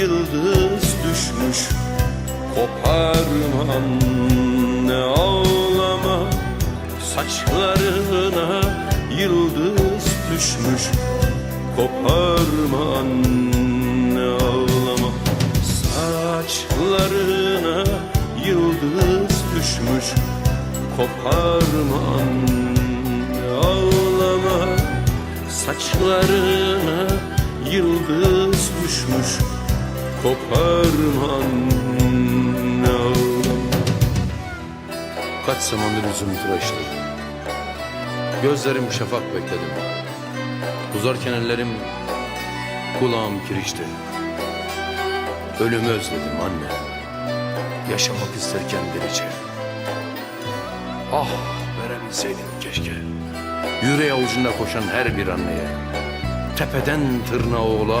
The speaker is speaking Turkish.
yıldız düşmüş. Koparma anne ağlama Saçlarına yıldız düşmüş. Koparma anne ağlama Saçlarına yıldız düşmüş. Koparma anne ağlama Saçlarına yıldız düşmüş Koparma anne ağlama Kaç zamandır yüzümü tıraştı Gözlerim şafak bekledim. Uzarken ellerim Kulağım kirişti. Ölümü özledim anne. Yaşamak isterken delice Ah verebilseydim keşke. Yüreği avucunda koşan her bir anneye. Tepeden tırnağa oğla